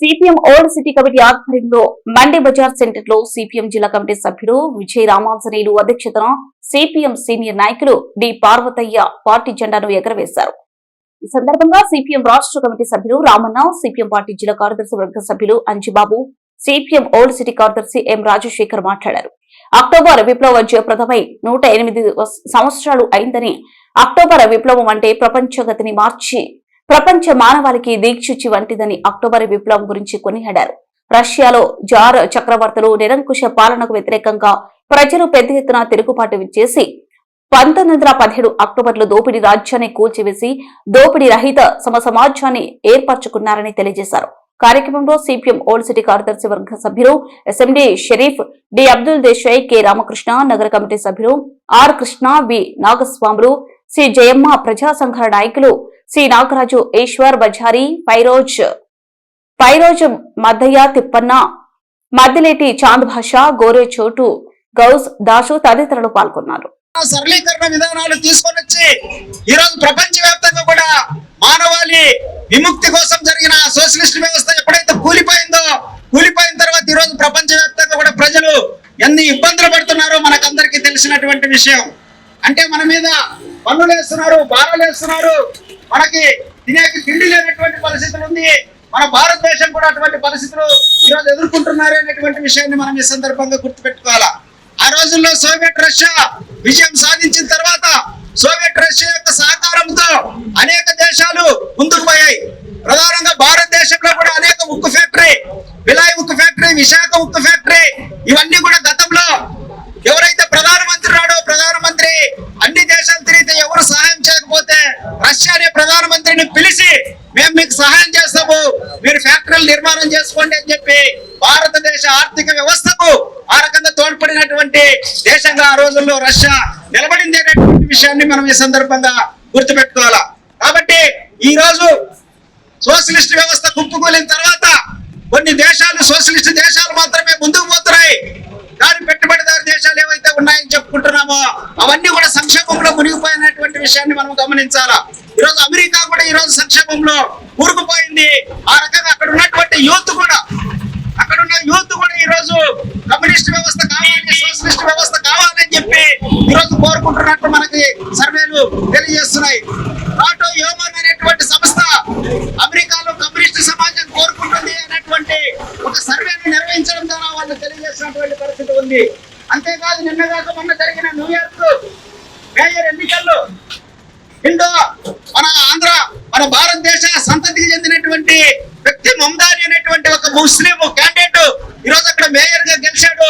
CPM old city committee ఆధ్వర్యంలో Monday bazaar సెంటర్లో సిపిఎం జిల్లా కమిటీ సభ్యుడు విజయ రామాంజనేయులు అధ్యక్షతన సిపిఎం సీనియర్ నాయకులు డి పార్వతయ్య పార్టీ జెండాను ఎగరవేశారు. ఈ సందర్భంగా సిపిఎం రాష్ట్ర కమిటీ సభ్యులు రామన్న సిపిఎం పార్టీ జిల్లా కార్యదర్శి వర్గ సభ్యులు అంజిబాబు సిపిఎం ఓల్డ్ సిటీ కార్యదర్శి ఎం రాజశేఖర్ మాట్లాడారు. అక్టోబర్ విప్లవం జయప్రదమై నూట ఎనిమిది సంవత్సరాలు అయిందని అక్టోబర్ విప్లవం అంటే ప్రపంచగతిని మార్చి ప్రపంచ మానవాళికి దీక్షిచ్చి వంటిదని అక్టోబర్ విప్లవం గురించి కొనియాడారు. రష్యాలో జార్ చక్రవర్తులు నిరంకుశ పాలనకు వ్యతిరేకంగా ప్రజలు పెద్ద ఎత్తున తిరుగుబాటు చేసి పంతొమ్మిది వందల పదిహేడు అక్టోబర్లో దోపిడీ రాజ్యాన్ని కూల్చివేసి దోపిడీ రహిత సమ సమాజాన్ని ఏర్పరచుకున్నారని తెలియజేశారు. కార్యక్రమంలో సిపిఎం ఓల్డ్ సిటీ కార్యదర్శి వర్గ సభ్యులు SMD Sharif D Abdul Desai K Ramakrishna నగర కమిటీ సభ్యులు R Krishna V Nagaswamulu C Jayamma ప్రజా సంఘాల నాయకులు సి. నాగరాజు ఈశ్వర్ బజారి ఫైరోజ్ ఫైరోజ్ మద్దయ్య తిప్పన్న మద్దిలేటి చాంద్ భాష గోరే చోటు గౌస్ దాసు తదితరులు పాల్గొన్నారు. సరళీకరణ విధానాలు తీసుకొని వచ్చి ఈరోజు ప్రపంచ వ్యాప్తంగా కూడా మానవాళి విముక్తి కోసం జరిగిన సోషలిస్ట్ వ్యవస్థ ఎప్పుడైతే కూలిపోయిందో కూలిపోయిన తర్వాత ఈ రోజు ప్రపంచ వ్యాప్తంగా కూడా ప్రజలు ఎన్ని ఇబ్బందులు పడుతున్నారో మనకందరికీ తెలిసినటువంటి విషయం. అంటే మన మీద పన్నులు వేస్తున్నారు భారాలు వేస్తున్నారు మనకి తినేకి తిండి లేనటువంటి పరిస్థితులు ఉంది. మన భారతదేశం కూడా అటువంటి పరిస్థితులు ఈ రోజు ఎదుర్కొంటున్నారు అనేటువంటి విషయాన్ని మనం ఈ సందర్భంగా గుర్తుపెట్టుకోవాలా. ఆ రోజుల్లో సోవియట్ రష్యా విజయం సాధించిన తర్వాత సోవియట్ రష్యా యొక్క సహకారంతో అనేక దేశాలు ముందుకు పోయాయి. ప్రధానంగా భారతదేశంలో కూడా అనేక ఉక్కు ఫ్యాక్టరీ విలాయ్ ఉక్కు ఫ్యాక్టరీ విశాఖ ఉక్కు ఫ్యాక్టరీ ఇవన్నీ కూడా గత ప్రధానమంత్రిని మేము మీకు సహాయం చేస్తాము. మీరు ఫ్యాక్టరీలు నిర్మాణం చేసుకోండి అని చెప్పి భారతదేశ ఆర్థిక వ్యవస్థకు ఆ రకంగా తోడ్పడినటువంటి దేశంగా ఆ రోజుల్లో రష్యా నిలబడింది అనేటువంటి విషయాన్ని మనం ఈ సందర్భంగా గుర్తుపెట్టుకోవాలా. కాబట్టి ఈ రోజు సోషలిస్ట్ వ్యవస్థ కుప్పకూలిన తర్వాత కొన్ని దేశాలు సోషలిస్ట్ దేశాలు మాత్రమే ముందుకు పోతున్నాయి. దాని పెట్టుబడిదారు దేశాలు ఏవైతే ఉన్నాయని చెప్పుకుంటున్నామో అవన్నీ కూడా సంక్షేమంలో మునిగిపోయినటువంటి విషయాన్ని మనం గమనించాలా. ఈరోజు అమెరికా కూడా ఈ రోజు సంక్షేమంలో కూరుకుపోయింది. ఆ రకంగా అక్కడ ఉన్నటువంటి యూత్ కూడా అక్కడ ఉన్న యూత్ కూడా ఈ రోజు కమ్యూనిస్ట్ వ్యవస్థ కావాలి సోషలిస్ట్ వ్యవస్థ కావాలని చెప్పి ఈ రోజు కోరుకుంటున్నట్టు మనకి సర్వేలు తెలియజేస్తున్నాయి. ఆటో యోమన్ అనేటువంటి సంస్థ అమెరికాలో కమ్యూనిస్ట్ సమాజం కోరుకుంటుంది అనేటువంటి ఒక సర్వేను నిర్వహించడం ద్వారా వాళ్ళు తెలియజేసినటువంటి పరిస్థితి ఉంది. అంతేకాదు నిన్నగాక మొన్న జరిగిన న్యూయార్క్ మేయర్ ఎన్నికల్లో హిందూ మన ఆంధ్ర మన భారతదేశ సంతతికి చెందినటువంటి వ్యక్తి మమదారి అనేటువంటి ఒక ముస్లిం క్యాండిడేట్ ఈ రోజు అక్కడ మేయర్గా గెలిచాడు.